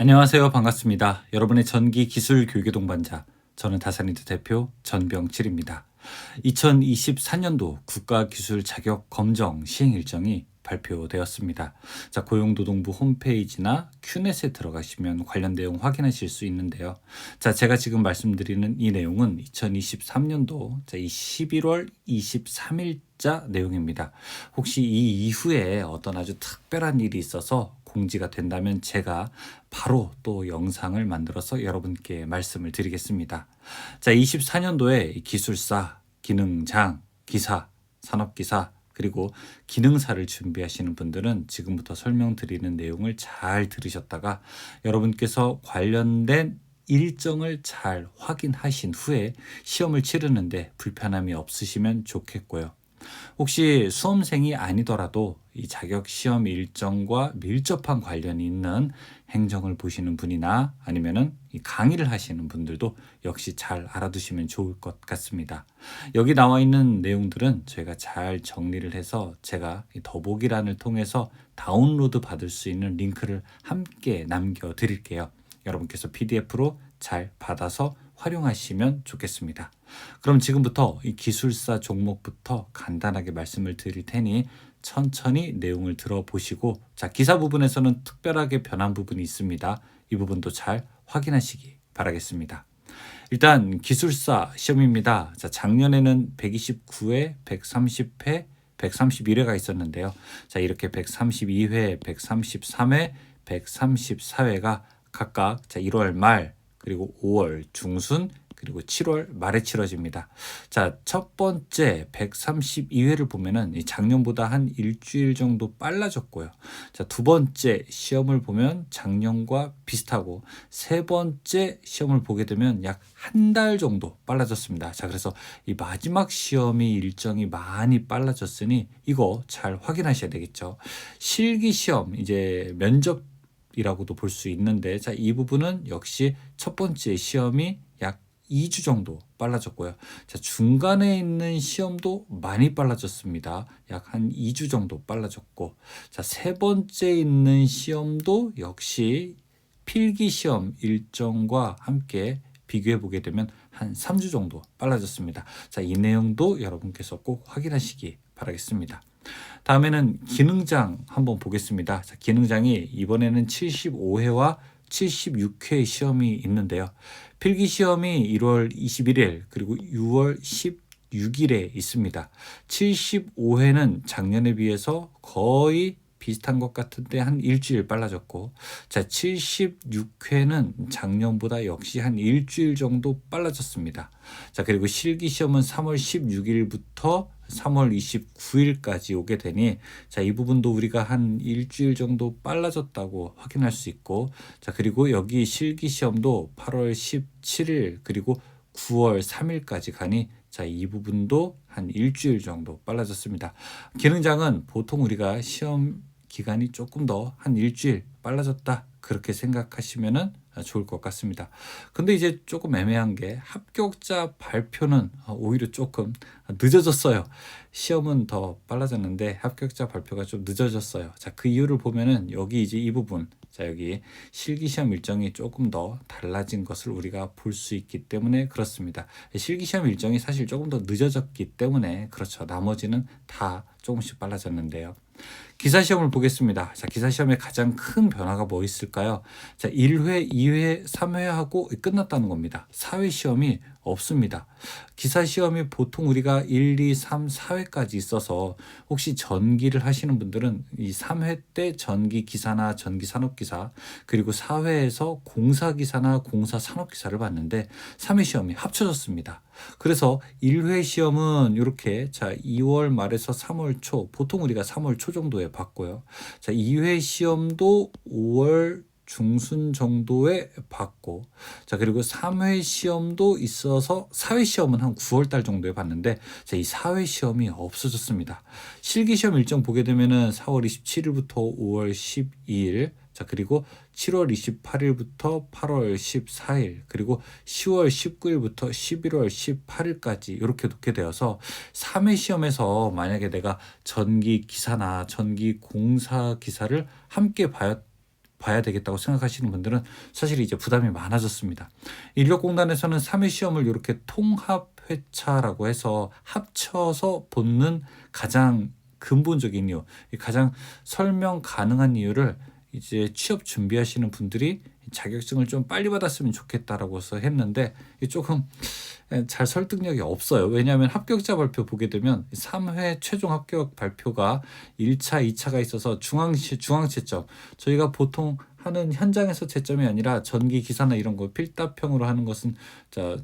안녕하세요. 반갑습니다. 여러분의 전기 기술 교육의 동반자. 저는 다산이드 대표 전병칠입니다. 2024년도 국가기술 자격 검정 시행 일정이 발표되었습니다. 자, 고용노동부 홈페이지나 큐넷에 들어가시면 관련 내용 확인하실 수 있는데요. 자, 제가 지금 말씀드리는 이 내용은 2023년도 자, 이 11월 23일자 내용입니다. 혹시 이 이후에 어떤 아주 특별한 일이 있어서 공지가 된다면 제가 바로 또 영상을 만들어서 여러분께 말씀을 드리겠습니다. 자, 24년도에 기술사, 기능장, 기사, 산업기사, 그리고 기능사를 준비하시는 분들은 지금부터 설명드리는 내용을 잘 들으셨다가 여러분께서 관련된 일정을 잘 확인하신 후에 시험을 치르는데 불편함이 없으시면 좋겠고요. 혹시 수험생이 아니더라도 이 자격 시험 일정과 밀접한 관련이 있는 행정을 보시는 분이나 아니면은 이 강의를 하시는 분들도 역시 잘 알아두시면 좋을 것 같습니다. 여기 나와 있는 내용들은 저희가 잘 정리를 해서 제가 이 더보기란을 통해서 다운로드 받을 수 있는 링크를 함께 남겨 드릴게요. 여러분께서 PDF로 잘 받아서 활용하시면 좋겠습니다. 그럼 지금부터 이 기술사 종목부터 간단하게 말씀을 드릴 테니 천천히 내용을 들어보시고 자 기사 부분에서는 특별하게 변한 부분이 있습니다. 이 부분도 잘 확인하시기 바라겠습니다. 일단 기술사 시험입니다. 자 작년에는 129회, 130회, 131회가 있었는데요. 자 이렇게 132회, 133회, 134회가 각각 자 1월 말 그리고 5월 중순 그리고 7월 말에 치러집니다. 자, 첫 번째 132회를 보면은 작년보다 한 일주일 정도 빨라졌고요. 자, 두 번째 시험을 보면 작년과 비슷하고 세 번째 시험을 보게 되면 약 한 달 정도 빨라졌습니다. 자, 그래서 이 마지막 시험이 일정이 많이 빨라졌으니 이거 잘 확인하셔야 되겠죠. 실기 시험 이제 면접 이라고도 볼 수 있는데 자, 이 부분은 역시 첫 번째 시험이 약 2주 정도 빨라졌고요. 자, 중간에 있는 시험도 많이 빨라졌습니다. 약 한 2주 정도 빨라졌고 자, 세 번째 있는 시험도 역시 필기 시험 일정과 함께 비교해 보게 되면 한 3주 정도 빨라졌습니다. 자, 이 내용도 여러분께서 꼭 확인하시기 바라겠습니다. 다음에는 기능장 한번 보겠습니다. 자, 기능장이 이번에는 75회와 76회 시험이 있는데요. 필기 시험이 1월 21일 그리고 6월 16일에 있습니다. 75회는 작년에 비해서 거의 비슷한 것 같은데 한 일주일 빨라졌고 자 76회는 작년보다 역시 한 일주일 정도 빨라졌습니다. 자 그리고 실기 시험은 3월 16일부터 3월 29일까지 오게 되니 자 이 부분도 우리가 한 일주일 정도 빨라졌다고 확인할 수 있고 자 그리고 여기 실기 시험도 8월 17일 그리고 9월 3일까지 가니 자, 이 부분도 한 일주일 정도 빨라졌습니다. 기능장은 보통 우리가 시험 기간이 조금 더 한 일주일 빨라졌다. 그렇게 생각하시면은 좋을 것 같습니다. 근데 이제 조금 애매한 게 합격자 발표는 오히려 조금 늦어졌어요. 시험은 더 빨라졌는데 합격자 발표가 좀 늦어졌어요. 자, 그 이유를 보면은 여기 이제 이 부분 자, 여기 실기시험 일정이 조금 더 달라진 것을 우리가 볼 수 있기 때문에 그렇습니다. 실기시험 일정이 사실 조금 더 늦어졌기 때문에 그렇죠. 나머지는 다 조금씩 빨라졌는데요. 기사 시험을 보겠습니다. 자, 기사 시험의 가장 큰 변화가 뭐 있을까요? 자, 1회, 2회, 3회 하고 끝났다는 겁니다. 4회 시험이 없습니다. 기사 시험이 보통 우리가 1, 2, 3, 4회까지 있어서 혹시 전기를 하시는 분들은 이 3회 때 전기 기사나 전기 산업 기사 그리고 4회에서 공사 기사나 공사 산업 기사를 봤는데 3회 시험이 합쳐졌습니다. 그래서 1회 시험은 이렇게 자 2월 말에서 3월 초 보통 우리가 3월 초 정도에 봤고요. 자 2회 시험도 5월 중순 정도에 받고 자 그리고 3회 시험도 있어서 4회 시험은 한 9월 달 정도에 봤는데 자, 이 4회 시험이 없어졌습니다. 실기 시험 일정 보게 되면은 4월 27일부터 5월 12일 자 그리고 7월 28일부터 8월 14일 그리고 10월 19일부터 11월 18일까지 이렇게 놓게 되어서 3회 시험에서 만약에 내가 전기 기사나 전기 공사 기사를 함께 봐야 봐야 되겠다고 생각하시는 분들은 사실 이제 부담이 많아졌습니다. 인력공단에서는 3회 시험을 이렇게 통합 회차라고 해서 합쳐서 보는 가장 근본적인 이유, 이 가장 설명 가능한 이유를 이제 취업 준비하시는 분들이 자격증을 좀 빨리 받았으면 좋겠다라고 서 했는데 이게 조금 잘 설득력이 없어요. 왜냐하면 합격자 발표 보게 되면 3회 최종 합격 발표가 1차, 2차가 있어서 중앙 중앙 채점. 저희가 보통 하는 현장에서 채점이 아니라 전기 기사나 이런 거 필답형으로 하는 것은 자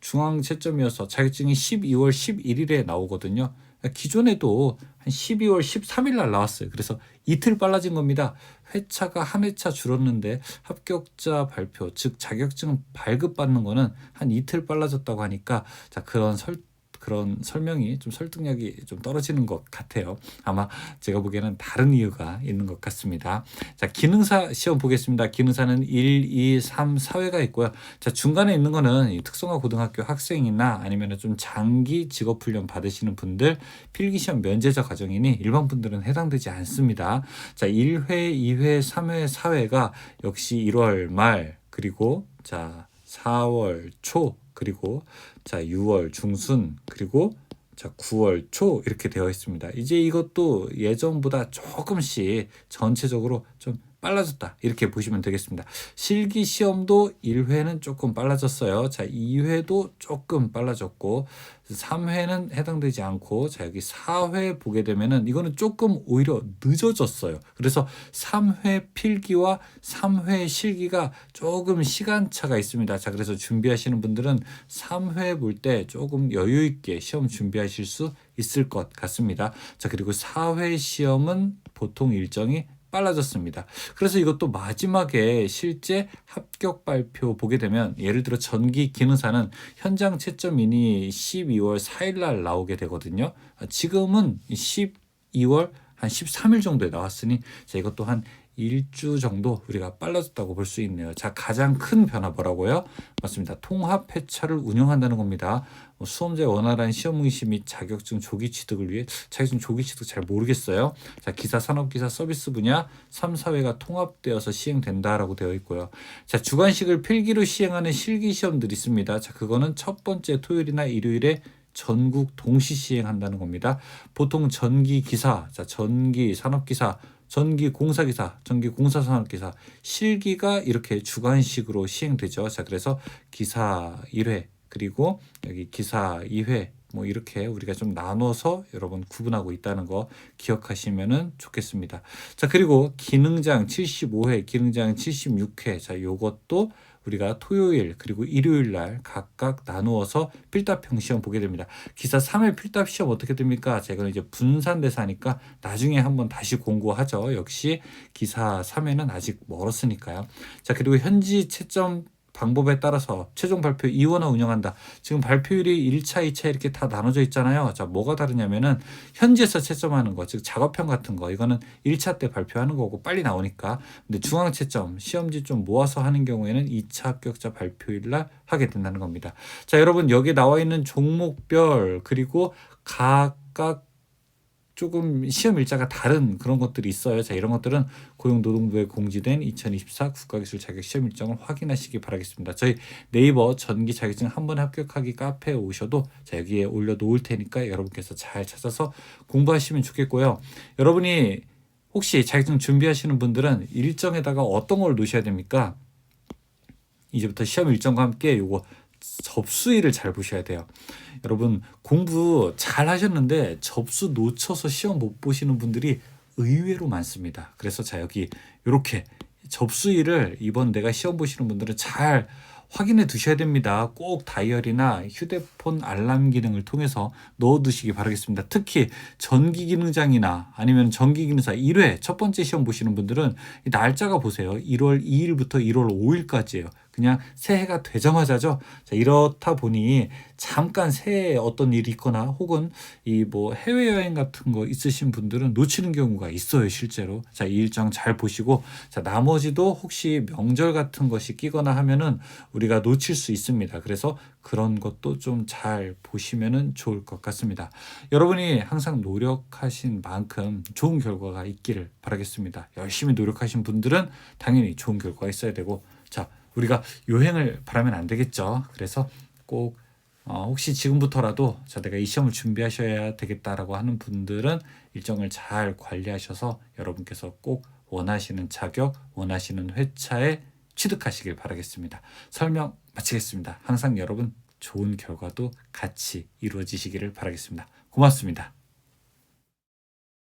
중앙 채점이어서 자격증이 12월 11일에 나오거든요. 기존에도 한 12월 13일 날 나왔어요. 그래서 이틀 빨라진 겁니다. 회차가 한 회차 줄었는데 합격자 발표, 즉 자격증 발급받는 거는 한 이틀 빨라졌다고 하니까 자 그런 설 그런 설명이 좀 설득력이 좀 떨어지는 것 같아요. 아마 제가 보기에는 다른 이유가 있는 것 같습니다. 자, 기능사 시험 보겠습니다. 기능사는 1, 2, 3, 4회가 있고요. 자, 중간에 있는 거는 특성화 고등학교 학생이나 아니면 좀 장기 직업 훈련 받으시는 분들 필기 시험 면제자 과정이니 일반 분들은 해당되지 않습니다. 자, 1회, 2회, 3회, 4회가 역시 1월 말 그리고 자, 4월 초 그리고 자 6월 중순 그리고 자 9월 초 이렇게 되어 있습니다. 이제 이것도 예전보다 조금씩 전체적으로 좀 빨라졌다. 이렇게 보시면 되겠습니다. 실기 시험도 1회는 조금 빨라졌어요. 자, 2회도 조금 빨라졌고 3회는 해당되지 않고 자, 여기 4회 보게 되면은 이거는 조금 오히려 늦어졌어요. 그래서 3회 필기와 3회 실기가 조금 시간차가 있습니다. 자, 그래서 준비하시는 분들은 3회 볼 때 조금 여유 있게 시험 준비하실 수 있을 것 같습니다. 자, 그리고 4회 시험은 보통 일정이 빨라졌습니다. 그래서 이것도 마지막에 실제 합격 발표 보게 되면 예를 들어 전기 기능사는 현장 채점인이 12월 4일 날 나오게 되거든요. 지금은 12월 한 13일 정도에 나왔으니 자 이것도 한 일주 정도 우리가 빨라졌다고 볼 수 있네요. 자, 가장 큰 변화 뭐라고요? 맞습니다. 통합 회차를 운영한다는 겁니다. 뭐 수험자의 원활한 시험 응시 및 자격증 조기 취득을 위해 자격증 조기 취득 잘 모르겠어요. 자, 기사 산업 기사 서비스 분야 3, 4회가 통합되어서 시행된다라고 되어 있고요. 자, 주관식을 필기로 시행하는 실기 시험들이 있습니다. 자, 그거는 첫 번째 토요일이나 일요일에 전국 동시 시행한다는 겁니다. 보통 전기 기사, 자, 전기 산업 기사 전기 공사기사, 전기 공사산업기사 실기가 이렇게 주관식으로 시행되죠. 자, 그래서 기사 1회 그리고 여기 기사 2회 뭐 이렇게 우리가 좀 나눠서 여러분 구분하고 있다는 거 기억하시면은 좋겠습니다. 자, 그리고 기능장 75회, 기능장 76회. 자, 요것도 우리가 토요일 그리고 일요일 날 각각 나누어서 필답형 시험 보게 됩니다. 기사 3회 필답 시험 어떻게 됩니까? 제가 이제 분산돼서 하니까 나중에 한번 다시 공고하죠. 역시 기사 3회는 아직 멀었으니까요. 자, 그리고 현지 채점 방법에 따라서 최종 발표 이원화 운영한다. 지금 발표율이 1차, 2차 이렇게 다 나눠져 있잖아요. 자, 뭐가 다르냐면은 현지에서 채점하는 거, 즉 작업형 같은 거, 이거는 1차 때 발표하는 거고 빨리 나오니까. 근데 중앙 채점, 시험지 좀 모아서 하는 경우에는 2차 합격자 발표일 날 하게 된다는 겁니다. 자, 여러분 여기 나와 있는 종목별 그리고 각각 조금 시험 일자가 다른 그런 것들이 있어요. 자, 이런 것들은 고용노동부에 공지된 2024 국가기술 자격 시험 일정을 확인하시기 바라겠습니다. 저희 네이버 전기 자격증 한 번 합격하기 카페에 오셔도 자, 여기에 올려 놓을 테니까 여러분께서 잘 찾아서 공부하시면 좋겠고요. 여러분이 혹시 자격증 준비하시는 분들은 일정에다가 어떤 걸 놓으셔야 됩니까? 이제부터 시험 일정과 함께 요거 접수일을 잘 보셔야 돼요. 여러분 공부 잘 하셨는데 접수 놓쳐서 시험 못 보시는 분들이 의외로 많습니다. 그래서 자 여기 이렇게 접수일을 이번 내가 시험 보시는 분들은 잘 확인해 두셔야 됩니다. 꼭 다이어리나 휴대폰 알람 기능을 통해서 넣어 두시기 바라겠습니다. 특히 전기 기능장이나 아니면 전기 기능사 1회 첫 번째 시험 보시는 분들은 날짜가 보세요. 1월 2일부터 1월 5일까지예요. 그냥 새해가 되자마자죠. 자, 이렇다 보니 잠깐 새해에 어떤 일이 있거나 혹은 이 뭐 해외여행 같은 거 있으신 분들은 놓치는 경우가 있어요, 실제로. 자, 이 일정 잘 보시고 자, 나머지도 혹시 명절 같은 것이 끼거나 하면은 우리가 놓칠 수 있습니다. 그래서 그런 것도 좀 잘 보시면은 좋을 것 같습니다. 여러분이 항상 노력하신 만큼 좋은 결과가 있기를 바라겠습니다. 열심히 노력하신 분들은 당연히 좋은 결과가 있어야 되고 자, 우리가 요행을 바라면 안 되겠죠. 그래서 꼭 어, 혹시 지금부터라도 자 내가 이 시험을 준비하셔야 되겠다라고 하는 분들은 일정을 잘 관리하셔서 여러분께서 꼭 원하시는 자격, 원하시는 회차에 취득하시길 바라겠습니다. 설명 마치겠습니다. 항상 여러분 좋은 결과도 같이 이루어지시기를 바라겠습니다. 고맙습니다.